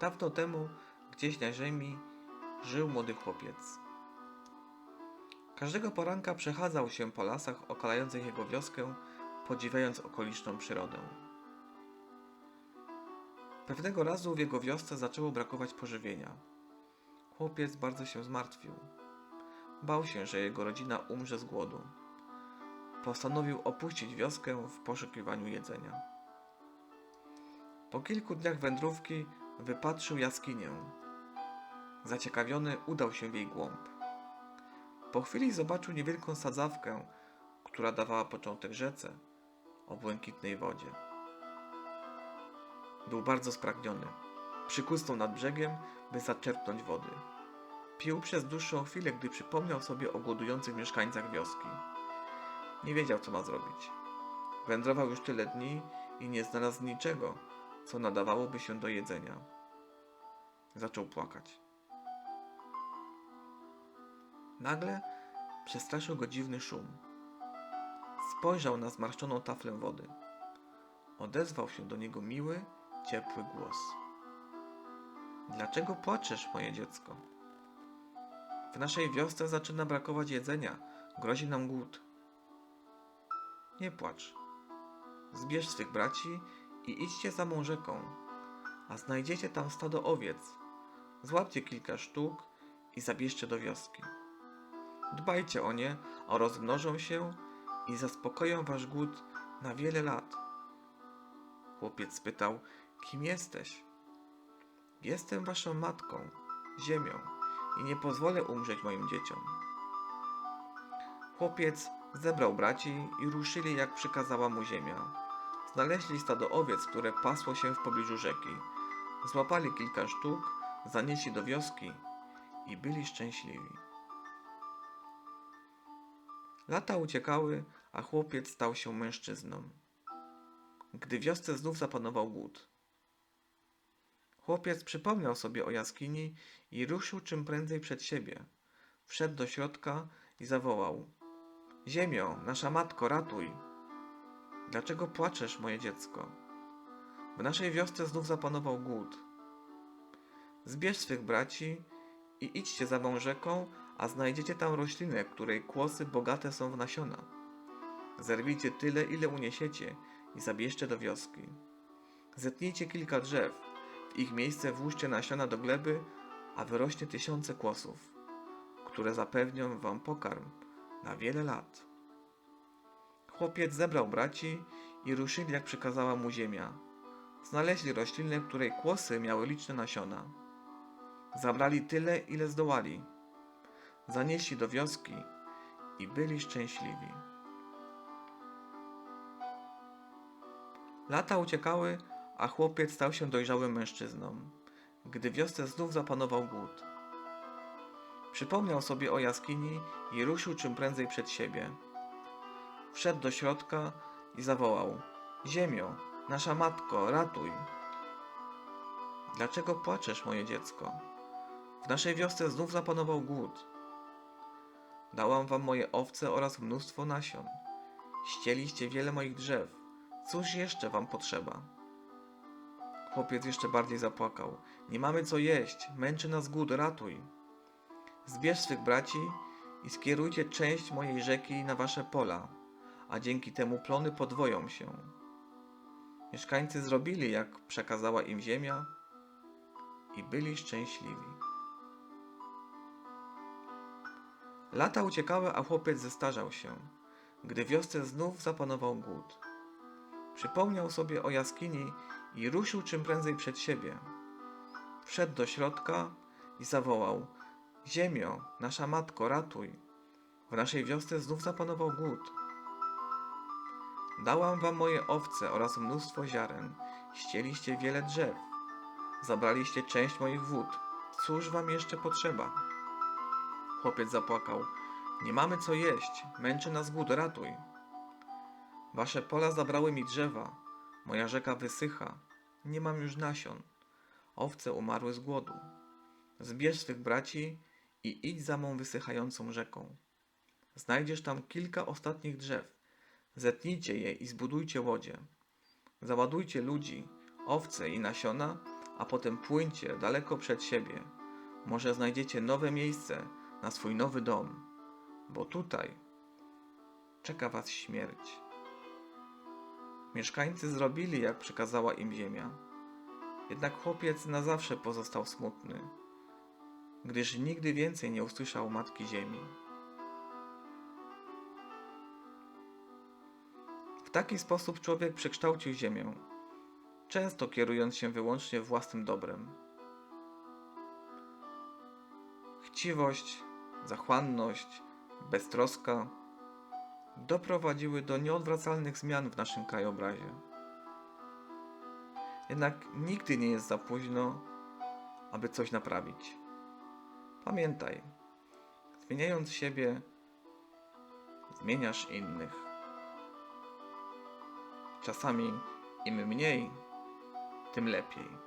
Dawno temu, gdzieś na ziemi, żył młody chłopiec. Każdego poranka przechadzał się po lasach okalających jego wioskę, podziwiając okoliczną przyrodę. Pewnego razu w jego wiosce zaczęło brakować pożywienia. Chłopiec bardzo się zmartwił. Bał się, że jego rodzina umrze z głodu. Postanowił opuścić wioskę w poszukiwaniu jedzenia. Po kilku dniach wędrówki wypatrzył jaskinię. Zaciekawiony udał się w jej głąb. Po chwili zobaczył niewielką sadzawkę, która dawała początek rzece o błękitnej wodzie. Był bardzo spragniony. Przykusnął nad brzegiem, by zaczerpnąć wody. Pił przez dłuższą chwilę, gdy przypomniał sobie o głodujących mieszkańcach wioski. Nie wiedział, co ma zrobić. Wędrował już tyle dni i nie znalazł niczego, co nadawałoby się do jedzenia. Zaczął płakać. Nagle przestraszył go dziwny szum. Spojrzał na zmarszczoną taflę wody. Odezwał się do niego miły, ciepły głos. Dlaczego płaczesz, moje dziecko? W naszej wiosce zaczyna brakować jedzenia. Grozi nam głód. Nie płacz. Zbierz swych braci i idźcie za mą rzeką, a znajdziecie tam stado owiec. Złapcie kilka sztuk i zabierzcie do wioski. Dbajcie o nie, a rozmnożą się i zaspokoją wasz głód na wiele lat. Chłopiec spytał, kim jesteś? Jestem waszą matką, ziemią i nie pozwolę umrzeć moim dzieciom. Chłopiec zebrał braci i ruszyli, jak przykazała mu ziemia. Znaleźli stado owiec, które pasło się w pobliżu rzeki. Złapali kilka sztuk, zanieśli do wioski i byli szczęśliwi. Lata uciekały, a chłopiec stał się mężczyzną. Gdy wiosce znów zapanował głód. Chłopiec przypomniał sobie o jaskini i ruszył czym prędzej przed siebie. Wszedł do środka i zawołał: Ziemio, nasza matko, ratuj! Dlaczego płaczesz, moje dziecko? W naszej wiosce znów zapanował głód. Zbierz swych braci i idźcie za mą rzeką, a znajdziecie tam roślinę, której kłosy bogate są w nasiona. Zerwijcie tyle, ile uniesiecie i zabierzcie do wioski. Zetnijcie kilka drzew, w ich miejsce włóżcie nasiona do gleby, a wyrośnie tysiące kłosów, które zapewnią wam pokarm na wiele lat. Chłopiec zebrał braci i ruszyli, jak przykazała mu ziemia. Znaleźli roślinę, której kłosy miały liczne nasiona. Zabrali tyle, ile zdołali. Zanieśli do wioski i byli szczęśliwi. Lata uciekały, a chłopiec stał się dojrzałym mężczyzną, gdy wiosce znów zapanował głód. Przypomniał sobie o jaskini i ruszył czym prędzej przed siebie. Wszedł do środka i zawołał: Ziemio, nasza matko, ratuj! Dlaczego płaczesz, moje dziecko? W naszej wiosce znów zapanował głód. Dałam wam moje owce oraz mnóstwo nasion. Ścieliście wiele moich drzew. Cóż jeszcze wam potrzeba? Chłopiec jeszcze bardziej zapłakał. Nie mamy co jeść, męczy nas głód, ratuj. Zbierz swych braci i skierujcie część mojej rzeki na wasze pola, a dzięki temu plony podwoją się. Mieszkańcy zrobili, jak przekazała im ziemia i byli szczęśliwi. Lata uciekały, a chłopiec zestarzał się, gdy wiosce znów zapanował głód. Przypomniał sobie o jaskini i ruszył czym prędzej przed siebie. Wszedł do środka i zawołał: Ziemio, nasza matko, ratuj! W naszej wiosce znów zapanował głód. Dałam wam moje owce oraz mnóstwo ziaren. Ścieliście wiele drzew. Zabraliście część moich wód. Cóż wam jeszcze potrzeba? Chłopiec zapłakał. Nie mamy co jeść. Męczy nas głód, ratuj. Wasze pola zabrały mi drzewa. Moja rzeka wysycha. Nie mam już nasion. Owce umarły z głodu. Zbierz swych braci i idź za mą wysychającą rzeką. Znajdziesz tam kilka ostatnich drzew. Zetnijcie je i zbudujcie łodzie. Załadujcie ludzi, owce i nasiona, a potem płyńcie daleko przed siebie. Może znajdziecie nowe miejsce na swój nowy dom, bo tutaj czeka was śmierć. Mieszkańcy zrobili, jak przekazała im ziemia. Jednak chłopiec na zawsze pozostał smutny, gdyż nigdy więcej nie usłyszał matki ziemi. Taki sposób człowiek przekształcił ziemię, często kierując się wyłącznie własnym dobrem. Chciwość, zachłanność, beztroska doprowadziły do nieodwracalnych zmian w naszym krajobrazie. Jednak nigdy nie jest za późno, aby coś naprawić. Pamiętaj, zmieniając siebie, zmieniasz innych. Czasami im mniej, tym lepiej.